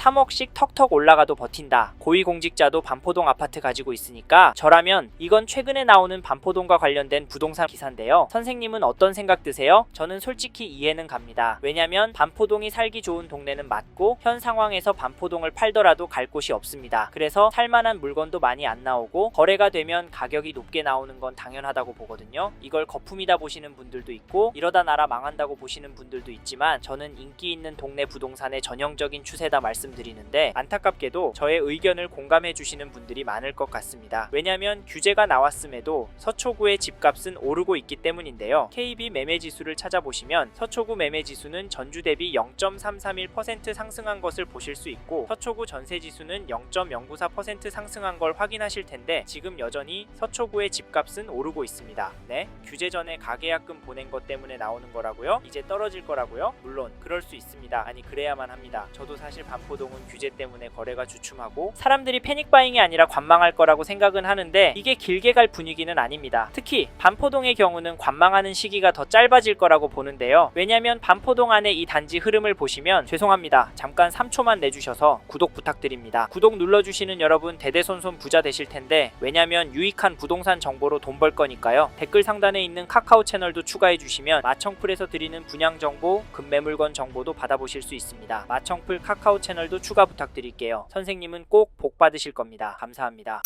3억씩 턱턱 올라가도 버틴다. 고위공직자도 반포동 아파트 가지고 있으니까 저라면 이건 최근에 나오는 반포동과 관련된 부동산 기사인데요. 선생님은 어떤 생각 드세요? 저는 솔직히 이해는 갑니다. 왜냐면 반포동이 살기 좋은 동네는 맞고 현 상황에서 반포동을 팔더라도 갈 곳이 없습니다. 그래서 살만한 물건도 많이 안 나오고 거래가 되면 가격이 높게 나오는 건 당연하다고 보거든요. 이걸 거품이다 보시는 분들도 있고 이러다 나라 망한다고 보시는 분들도 있지만 저는 인기 있는 동네 부동산의 전형적인 추세다 말씀 드리는데 안타깝게도 저의 의견을 공감해 주시는 분들이 많을 것 같습니다. 왜냐면 규제가 나왔음에도 서초구의 집값은 오르고 있기 때문인데요. KB 매매 지수를 찾아보시면 서초구 매매 지수는 전주 대비 0.331% 상승한 것을 보실 수 있고 서초구 전세 지수는 0.094% 상승한 걸 확인하실 텐데 지금 여전히 서초구의 집값은 오르고 있습니다. 네, 규제 전에 가계약금 보낸 것 때문에 나오는 거라고요? 이제 떨어질 거라고요? 물론 그럴 수 있습니다. 아니 그래야만 합니다. 저도 사실 반 포동은 규제 때문에 거래가 주춤하고 사람들이 패닉 바잉이 아니라 관망할 거라고 생각은 하는데 이게 길게 갈 분위기는 아닙니다. 특히 반포동의 경우는 관망하는 시기가 더 짧아질 거라고 보는데요. 왜냐면 반포동 안에 이 단지 흐름을 보시면 죄송합니다. 잠깐 3초만 내주셔서 구독 부탁드립니다. 구독 눌러주시는 여러분 대대손손 부자 되실 텐데 왜냐면 유익한 부동산 정보로 돈 벌 거니까요. 댓글 상단에 있는 카카오 채널도 추가해 주시면 마청풀에서 드리는 분양 정보, 급매물건 정보도 받아보실 수 있습니다. 마청풀 카카오 채널 도 추가 부탁드릴게요. 선생님은 꼭 복 받으실 겁니다. 감사합니다.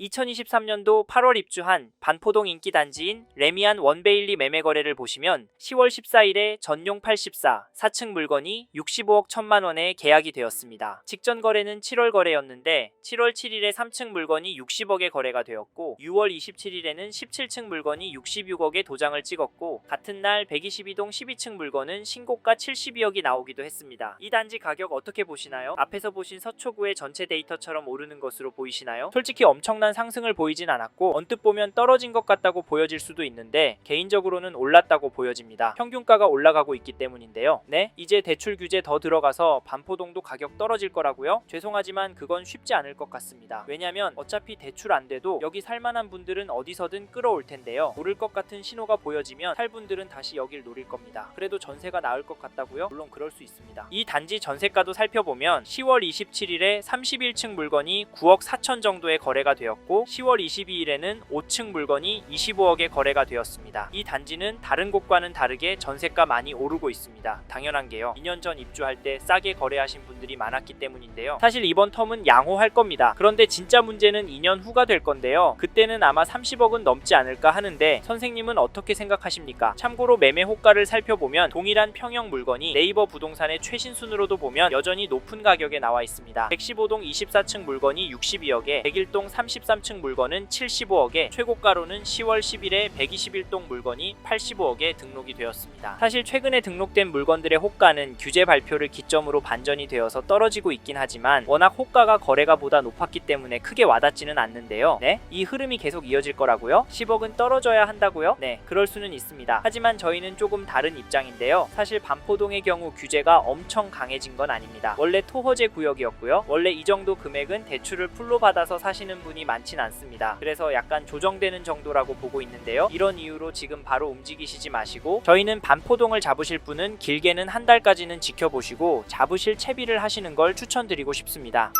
2023년도 8월 입주한 반포동 인기 단지인 레미안 원베일리 매매 거래를 보시면 10월 14일에 전용 84 4층 물건이 65억 1천만 원에 계약이 되었습니다. 직전 거래는 7월 거래였는데 7월 7일에 3층 물건이 60억에 거래가 되었고 6월 27일에는 17층 물건이 66억에 도장을 찍었고 같은 날 122동 12층 물건은 신고가 72억이 나오기도 했습니다. 이 단지 가격 어떻게 보시나요? 앞에서 보신 서초구의 전체 데이터처럼 오르는 것으로 보이시나요? 솔직히 엄청난 상승을 보이진 않았고 언뜻 보면 떨어진 것 같다고 보여질 수도 있는데 개인적으로는 올랐다고 보여집니다. 평균가가 올라가고 있기 때문인데요. 네, 이제 대출 규제 더 들어가서 반포동도 가격 떨어질 거라고요? 죄송하지만 그건 쉽지 않을 것 같습니다. 왜냐면 어차피 대출 안 돼도 여기 살만한 분들은 어디서든 끌어올 텐데요. 오를 것 같은 신호가 보여지면 살 분들은 다시 여길 노릴 겁니다. 그래도 전세가 나을 것 같다고요? 물론 그럴 수 있습니다. 이 단지 전세가도 살펴보면 10월 27일에 31층 물건이 9억 4천 정도의 거래가 되었고 10월 22일에는 5층 물건이 25억에 거래가 되었습니다. 이 단지는 다른 곳과는 다르게 전세가 많이 오르고 있습니다. 당연한 게요. 2년 전 입주할 때 싸게 거래하신 분들이 많았기 때문인데요. 사실 이번 텀은 양호할 겁니다. 그런데 진짜 문제는 2년 후가 될 건데요. 그때는 아마 30억은 넘지 않을까 하는데 선생님은 어떻게 생각하십니까? 참고로 매매 호가를 살펴보면 동일한 평형 물건이 네이버 부동산의 최신 순으로도 보면 여전히 높은 가격에 나와 있습니다. 115동 24층 물건이 62억에 101동 33층 물건은 75억에 최고가로는 10월 10일에 121동 물건이 85억에 등록이 되었습니다. 사실 최근에 등록된 물건들의 호가는 규제 발표를 기점으로 반전이 되어서 떨어지고 있긴 하지만 워낙 호가가 거래가 보다 높았기 때문에 크게 와닿지는 않는데요. 네? 이 흐름이 계속 이어질 거라고요? 10억은 떨어져야 한다고요? 네, 그럴 수는 있습니다. 하지만 저희는 조금 다른 입장인데요. 사실 반포동의 경우 규제가 엄청 강해진 건 아닙니다. 원래 토허제 구역이었고요. 원래 이 정도 금액은 대출을 풀로 받아서 사시는 분이 많진 않습니다. 그래서 약간 조정되는 정도라고 보고 있는데요. 이런 이유로 지금 바로 움직이시지 마시고 저희는 반포동을 잡으실 분은 길게는 한 달까지는 지켜보시고 잡으실 채비를 하시는 걸 추천드리고 싶습니다.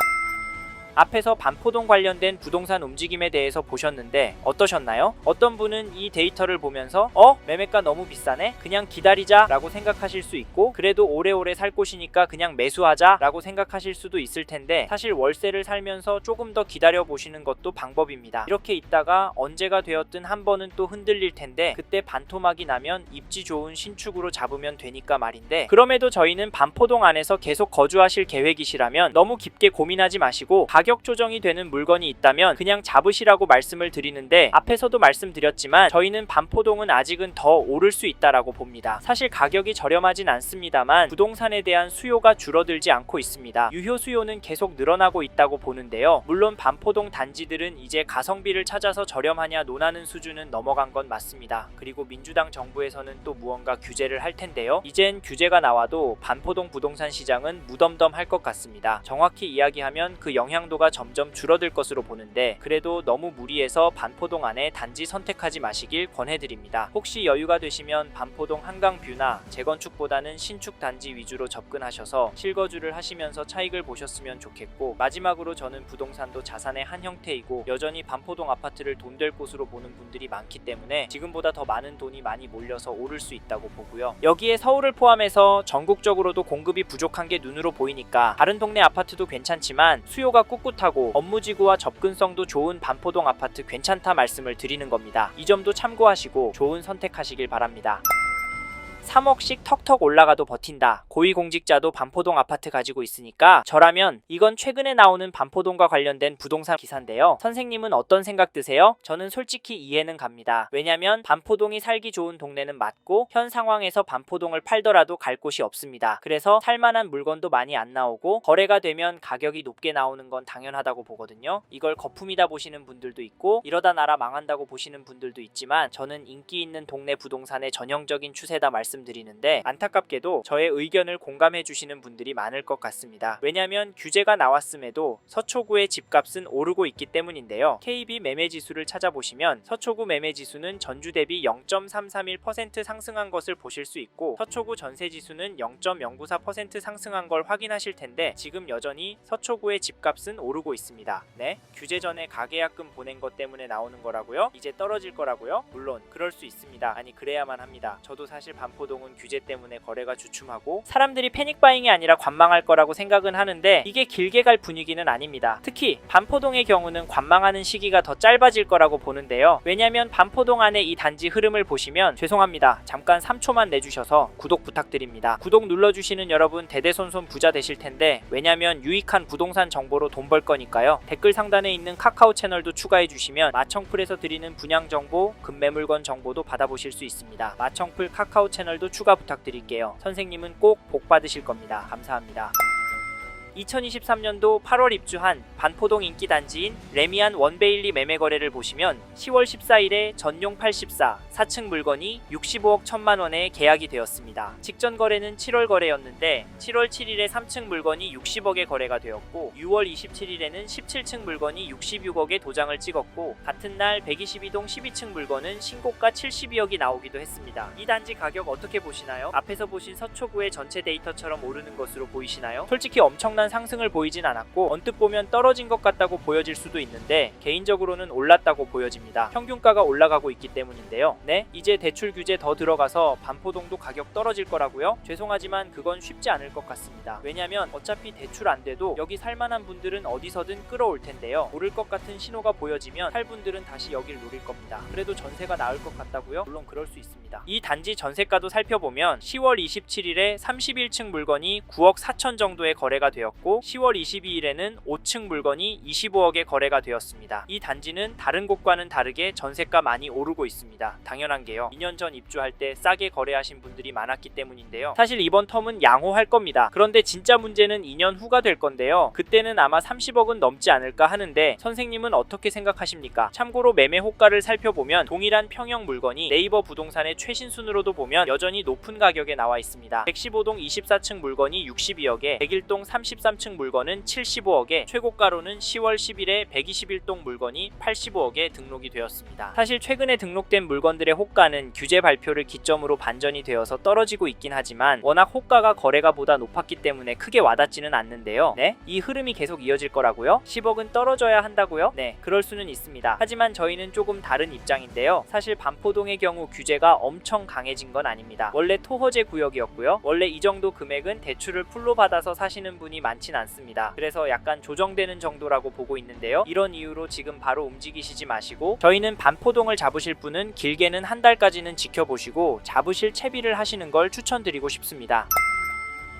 앞에서 반포동 관련된 부동산 움직임에 대해서 보셨는데 어떠셨나요? 어떤 분은 이 데이터를 보면서 어? 매매가 너무 비싸네? 그냥 기다리자 라고 생각하실 수 있고 그래도 오래오래 살 곳이니까 그냥 매수하자 라고 생각하실 수도 있을 텐데 사실 월세를 살면서 조금 더 기다려 보시는 것도 방법입니다. 이렇게 있다가 언제가 되었든 한 번은 또 흔들릴 텐데 그때 반토막이 나면 입지 좋은 신축으로 잡으면 되니까 말인데 그럼에도 저희는 반포동 안에서 계속 거주하실 계획이시라면 너무 깊게 고민하지 마시고 가격 조정이 되는 물건이 있다면 그냥 잡으시라고 말씀을 드리는데 앞에서도 말씀드렸지만 저희는 반포동은 아직은 더 오를 수 있다라고 봅니다. 사실 가격이 저렴하진 않습니다만 부동산에 대한 수요가 줄어들지 않고 있습니다. 유효 수요는 계속 늘어나고 있다고 보는데요. 물론 반포동 단지들은 이제 가성비를 찾아서 저렴하냐 논하는 수준은 넘어간 건 맞습니다. 그리고 민주당 정부에서는 또 무언가 규제를 할 텐데요. 이젠 규제가 나와도 반포동 부동산 시장은 무덤덤할 것 같습니다. 정확히 이야기하면 그 영향도 선호도가 점점 줄어들 것으로 보는데 그래도 너무 무리해서 반포동 안에 단지 선택하지 마시길 권해드립니다. 혹시 여유가 되시면 반포동 한강 뷰나 재건축보다는 신축 단지 위주로 접근하셔서 실거주를 하시면서 차익을 보셨으면 좋겠고 마지막으로 저는 부동산도 자산의 한 형태이고 여전히 반포동 아파트를 돈 될 곳으로 보는 분들이 많기 때문에 지금보다 더 많은 돈이 많이 몰려서 오를 수 있다고 보고요. 여기에 서울을 포함해서 전국적으로도 공급이 부족한 게 눈으로 보이니까 다른 동네 아파트도 괜찮지만 수요가 꿋꿋하고 업무지구와 접근성도 좋은 반포동 아파트 괜찮다 말씀을 드리는 겁니다. 이 점도 참고하시고 좋은 선택하시길 바랍니다. 3억씩 턱턱 올라가도 버틴다. 고위공직자도 반포동 아파트 가지고 있으니까 저라면 이건 최근에 나오는 반포동과 관련된 부동산 기사인데요. 선생님은 어떤 생각 드세요? 저는 솔직히 이해는 갑니다. 왜냐면 반포동이 살기 좋은 동네는 맞고 현 상황에서 반포동을 팔더라도 갈 곳이 없습니다. 그래서 살만한 물건도 많이 안 나오고 거래가 되면 가격이 높게 나오는 건 당연하다고 보거든요. 이걸 거품이다 보시는 분들도 있고 이러다 나라 망한다고 보시는 분들도 있지만 저는 인기 있는 동네 부동산의 전형적인 추세다 말씀 드리는데 안타깝게도 저의 의견을 공감해 주시는 분들이 많을 것 같습니다. 왜냐하면 규제가 나왔음에도 서초구의 집값은 오르고 있기 때문인데요. KB 매매 지수를 찾아보시면 서초구 매매 지수는 전주 대비 0.331% 상승한 것을 보실 수 있고 서초구 전세 지수는 0.094% 상승한 걸 확인하실 텐데 지금 여전히 서초구의 집값은 오르고 있습니다. 네, 규제 전에 가계약금 보낸 것 때문에 나오는 거라고요? 이제 떨어질 거라고요? 물론 그럴 수 있습니다. 아니 그래야만 합니다. 저도 사실 반포 동은 규제 때문에 거래가 주춤하고 사람들이 패닉 바잉이 아니라 관망할 거라고 생각은 하는데 이게 길게 갈 분위기는 아닙니다. 특히 반포동의 경우는 관망하는 시기가 더 짧아질 거라고 보는데요. 왜냐면 반포동 안에 이 단지 흐름을 보시면 죄송합니다. 잠깐 3초만 내주셔서 구독 부탁드립니다. 구독 눌러주시는 여러분 대대손손 부자 되실 텐데 왜냐면 유익한 부동산 정보로 돈 벌 거니까요. 댓글 상단에 있는 카카오 채널도 추가해 주시면 마청풀에서 드리는 분양 정보, 급매물건 정보도 받아보실 수 있습니다. 마청풀 카카오 채널 도 추가 부탁드릴게요. 선생님은 꼭 복 받으실 겁니다. 감사합니다. 2023년도 8월 입주한 반포동 인기 단지인 레미안 원베일리 매매 거래를 보시면 10월 14일에 전용 84 4층 물건이 65억 1천만 원에 계약이 되었습니다. 직전 거래는 7월 거래였는데 7월 7일에 3층 물건이 60억에 거래가 되었고 6월 27일에는 17층 물건이 66억에 도장을 찍었고 같은 날 122동 12층 물건은 신고가 72억이 나오기도 했습니다. 이 단지 가격 어떻게 보시나요? 앞에서 보신 서초구의 전체 데이터처럼 오르는 것으로 보이시나요? 솔직히 엄청난 상승을 보이진 않았고 언뜻 보면 떨어진 것 같다고 보여질 수도 있는데 개인적으로는 올랐다고 보여집니다. 평균가가 올라가고 있기 때문인데요. 네, 이제 대출 규제 더 들어가서 반포동도 가격 떨어질 거라고요? 죄송하지만 그건 쉽지 않을 것 같습니다. 왜냐면 어차피 대출 안 돼도 여기 살만한 분들은 어디서든 끌어올 텐데요. 오를 것 같은 신호가 보여지면 살 분들은 다시 여길 노릴 겁니다. 그래도 전세가 나을 것 같다고요? 물론 그럴 수 있습니다. 이 단지 전세가도 살펴보면 10월 27일에 31층 물건이 9억 4천 정도의 거래가 되었고 10월 22일에는 5층 물건이 25억에 거래가 되었습니다. 이 단지는 다른 곳과는 다르게 전세가 많이 오르고 있습니다. 당연한 게요. 2년 전 입주할 때 싸게 거래하신 분들이 많았기 때문인데요. 사실 이번 텀은 양호할 겁니다. 그런데 진짜 문제는 2년 후가 될 건데요. 그때는 아마 30억은 넘지 않을까 하는데 선생님은 어떻게 생각하십니까? 참고로 매매 호가를 살펴보면 동일한 평형 물건이 네이버 부동산의 최신 순으로도 보면 여전히 높은 가격에 나와 있습니다. 115동 24층 물건이 62억에 101동 33층 물건은 75억에 최고가로는 10월 10일에 121동 물건이 85억에 등록이 되었습니다. 사실 최근에 등록된 물건들의 호가는 규제 발표를 기점으로 반전이 되어서 떨어지고 있긴 하지만 워낙 호가가 거래가 보다 높았기 때문에 크게 와닿지는 않는데요. 네? 이 흐름이 계속 이어질 거라고요? 10억은 떨어져야 한다고요? 네, 그럴 수는 있습니다. 하지만 저희는 조금 다른 입장인데요. 사실 반포동의 경우 규제가 엄청 강해진 건 아닙니다. 원래 토허제 구역이었고요. 원래 이 정도 금액은 대출을 풀로 받아서 사시는 분이 많진 않습니다. 그래서 약간 조정되는 정도라고 보고 있는데요. 이런 이유로 지금 바로 움직이시지 마시고 저희는 반포동을 잡으실 분은 길게는 한 달까지는 지켜보시고 잡으실 채비를 하시는 걸 추천드리고 싶습니다.